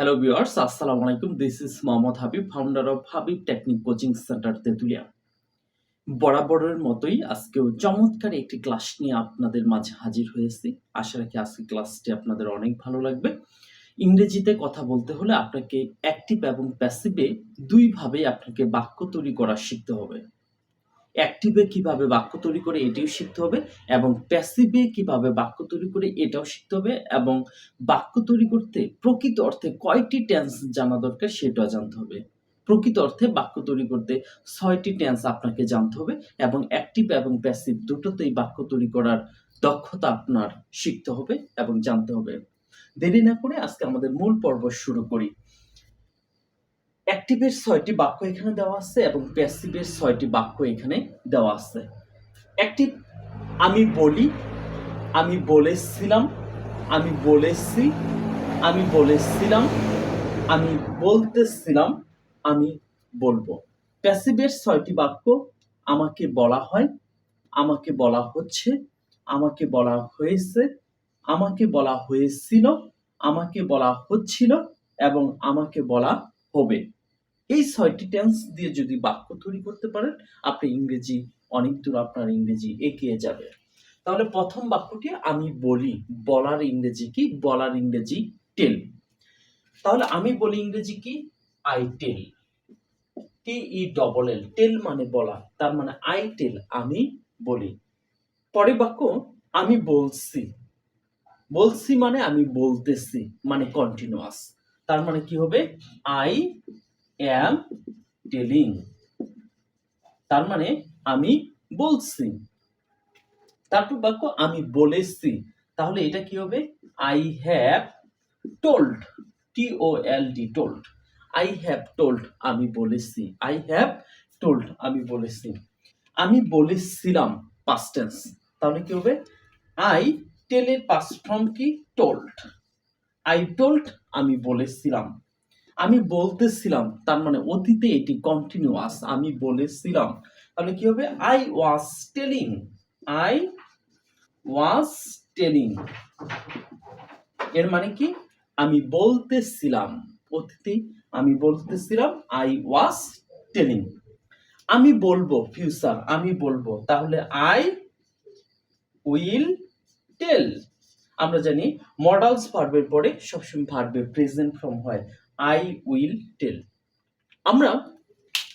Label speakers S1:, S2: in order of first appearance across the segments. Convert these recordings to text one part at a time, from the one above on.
S1: Hello viewers আসসালামু আলাইকুম this is Mohammad Habib founder of Habib technique coaching centre Tetulia বরাবরের মতোই আজকেও চমৎকার একটি ক্লাস নিয়ে আপনাদের মাঝে হাজির হয়েছি। আশা রাখি আজকে ক্লাসটি আপনাদের অনেক ভালো লাগবে। ইংরেজিতে কথা বলতে হলে আপনাকে অ্যাক্টিভ এবং প্যাসিভে দুইভাবে আপনাকে বাক্য তৈরি করা শিখতে হবে। অ্যাক্টিভে কীভাবে বাক্য তৈরি করে এটিও শিখতে হবে এবং প্যাসিভে কীভাবে বাক্য তৈরি করে এটাও শিখতে হবে এবং বাক্য তৈরি করতে প্রকৃত অর্থে কয়টি টেন্স জানা দরকার সেটাও জানতে হবে। প্রকৃত অর্থে বাক্য তৈরি করতে ছয়টি টেন্স আপনাকে জানতে হবে এবং অ্যাক্টিভ এবং প্যাসিভ দুটোতেই বাক্য তৈরি করার দক্ষতা আপনার শিখতে হবে এবং জানতে হবে। দেরি না করে আজকে আমাদের মূল পর্ব শুরু করি। অ্যাক্টিভের ছয়টি বাক্য এখানে দেওয়া আছে এবং প্যাসিভের ছয়টি বাক্য এখানে দেওয়া আছে। অ্যাক্টিভ আমি বলি, আমি বলেছিলাম, আমি বলেছি, আমি বলেছিলাম, আমি বলতেছিলাম, আমি বলব। প্যাসিভের ছয়টি বাক্য আমাকে বলা হয়, আমাকে বলা হচ্ছে, আমাকে বলা হয়েছে, আমাকে বলা হয়েছিল, আমাকে বলা হচ্ছিল এবং আমাকে বলা হবে। এই ছয়টি টেন্স দিয়ে যদি বাক্য তৈরি করতে পারেন, আপনি ইংরেজি, অনেক দূর আপনার ইংরেজি এগিয়ে যাবে। তাহলে প্রথম বাক্যটি আমি বলি, বলার ইংরেজি কি? বলার ইংরেজি টেল তাহলে আমি বলি ইংরেজি কি? I tell T E double L tell মানে বলা, তার মানে আই টেল আমি বলি। পরের বাক্য, আমি বলছি। বলছি মানে আমি বলতেছি মানে কন্টিনিউয়াস তার মানে কি হবে? আই অ্যাম টেলিং তার মানে আমি বলছি। তারপর বাক্য আমি বলেছি। তাহলে এটা কি হবে? I have told T O L D told I have told আমি বলেছি। আই হ্যাভ টোল্ড আমি বলেছি। আমি বলেছিলাম পাস্ট টেন্স তাহলে কি হবে? আই টেলের পাস্ট ফর্ম কি? টোল্ড আই টোল্ড আমি বলেছিলাম। আমি বলতেছিলাম, তার মানে অতীতে এটি কন্টিনিউয়াস আমি বলেছিলাম। তাহলে কি হবে? I was telling I was telling এর মানে কি? আমি বলতেছিলাম, অতীতে আমি বলতেছিলাম আই ওয়াজ টেলিং আমি বলব ফিউচার আমি বলব। তাহলে আই উইল টেল আমরা জানি মডালস ভার্বের পরে সবসময় ভার্বের প্রেজেন্ট ফর্ম হয়। আই উইল টেল আমরা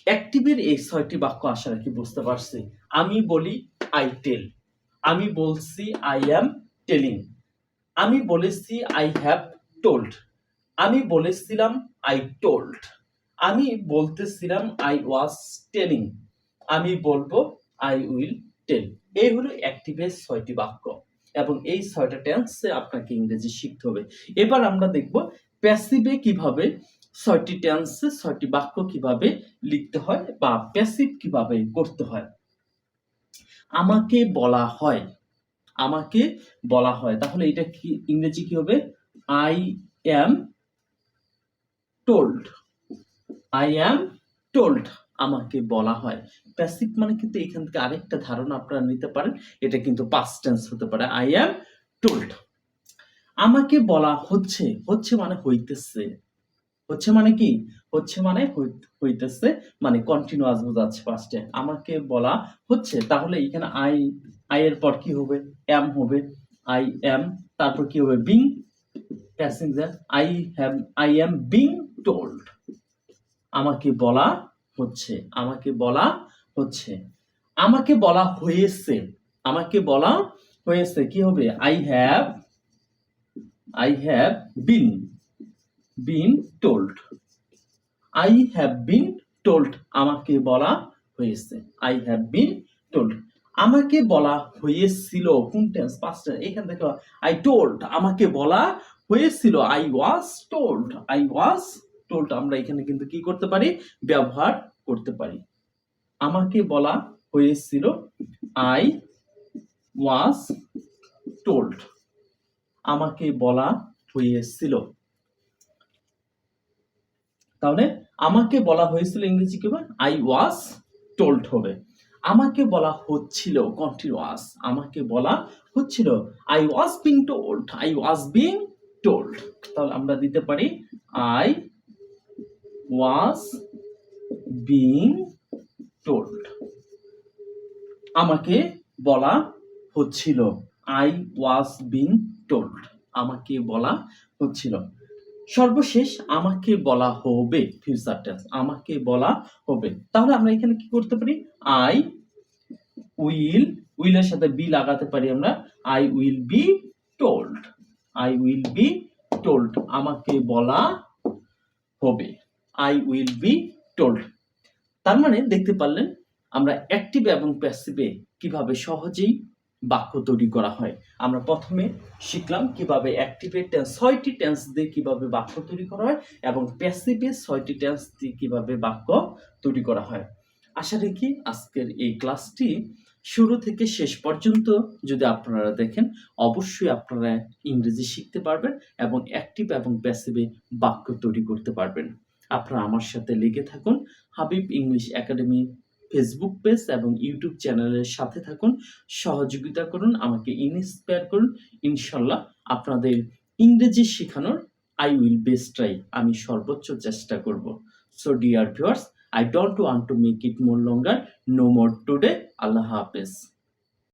S1: অ্যাক্টিভের এই ছয়টি বাক্য আশা রাখি বুঝতে পারছি। আমি বলি আই টেল আমি বলছি আই অ্যাম টেলিং আমি বলেছি আই হ্যাভ টোল্ড আমি বলেছিলাম আই টোল্ড আমি বলতেছিলাম আই ওয়াজ টেলিং আমি বলব আই উইল টেল এই হলো অ্যাক্টিভের ছয়টি বাক্য। এবং এই ছয়টা টেন্সে আপনাকে ইংরেজি শিখতে হবে। এবার আমরা দেখব প্যাসিভে কীভাবে ছয়টি টেন্সে, ছয়টি বাক্য কীভাবে লিখতে হয় বা প্যাসিভ কীভাবে করতে হয়? আমাকে বলা হয়। আমাকে বলা হয়। তাহলে এটা কি, ইংরেজি কি হবে? I am told I am told আমাকে বলা হয়। প্যাসিভ মানে কিন্তু এখান থেকে আরেকটা ধারণা আপনারা নিতে পারেন। এটা কিন্তু পাস্ট টেন্স হতে পারে। আই অ্যাম টোল্ড আমাকে বলা হচ্ছে হচ্ছে মানে হইতেছে। হচ্ছে মানে কি? হচ্ছে মানে হইতেছে মানে কন্টিনিউয়াস বোঝাচ্ছে ফার্স্টে আমাকে বলা হচ্ছে, তাহলে এখানে আই আই এর পর কি হবে? এম হবে। আই এম তারপর কি হবে? Being passenger I have I am being told আমাকে বলা হচ্ছে, আমাকে বলা হচ্ছে। আমাকে বলা হয়েছে, আমাকে বলা হয়েছে কি হবে? I have I have been been told I have been told আমাকে বলা হয়েছে। আই হ্যাভ বিন টোল্ড আমাকে বলা হয়েছিল। কোন টেন্স পাস্ট এখান থেকে আই টোল্ড আমাকে বলা হয়েছিল। I was told I was told আমরা এখানে কিন্তু কি করতে পারি? ব্যবহার করতে পারি। আমাকে বলা হয়েছিল। আই ওয়াজ টোল্ড আমাকে বলা হয়েছিল। তাহলে আমাকে বলা হয়েছিল ইংরেজি কি আই ওয়াজ টোল্ড হবে। আমাকে বলা হচ্ছিল কন্টিনিউয়াস আমাকে বলা হচ্ছিল I was being told I was being told তাহলে আমরা দিতে পারি আই ওয়াজ বিং টোল্ড আমাকে বলা হচ্ছিল আই ওয়াজ বিং টোল্ড আমাকে বলা হচ্ছিল। সর্বশেষ আমাকে বলা হবে ফিউচার টেন্স আমাকে বলা হবে। তাহলে আমরা এখানে কি করতে পারি? আই উইল উইলের সাথে বি লাগাতে পারি আমরা। I will be told I will be told আমাকে বলা হবে। আই উইল বি টোল্ড তার মানে দেখতে পারলেন, আমরা অ্যাক্টিভ এবং প্যাসিভে কীভাবে সহজেই বাক্য তৈরি করা হয়। আমরা প্রথমে শিখলাম কীভাবে অ্যাক্টিভে টেন্স ছয়টি টেন্স দিয়ে কীভাবে বাক্য তৈরি করা হয় এবং প্যাসিভে ছয়টি টেন্স দিয়ে কীভাবে বাক্য তৈরি করা হয়। আশা রাখি আজকের এই ক্লাসটি শুরু থেকে শেষ পর্যন্ত যদি আপনারা দেখেন, অবশ্যই আপনারা ইংরেজি শিখতে পারবেন এবং অ্যাক্টিভ এবং প্যাসিভে বাক্য তৈরি করতে পারবেন। আপনারা আমার সাথে লেগে থাকুন। Habib English academy Facebook page এবং ইউটিউব চ্যানেলের সাথে থাকুন, সহযোগিতা করুন, আমাকে ইন্সপায়ার করুন। ইনশাল্লাহ আপনাদের ইংরেজি শেখানোর আই উইল বেস্ট ট্রাই আমি সর্বোচ্চ চেষ্টা করব। So dear viewers I don't want to make it more longer no more today আল্লাহ হাফেজ।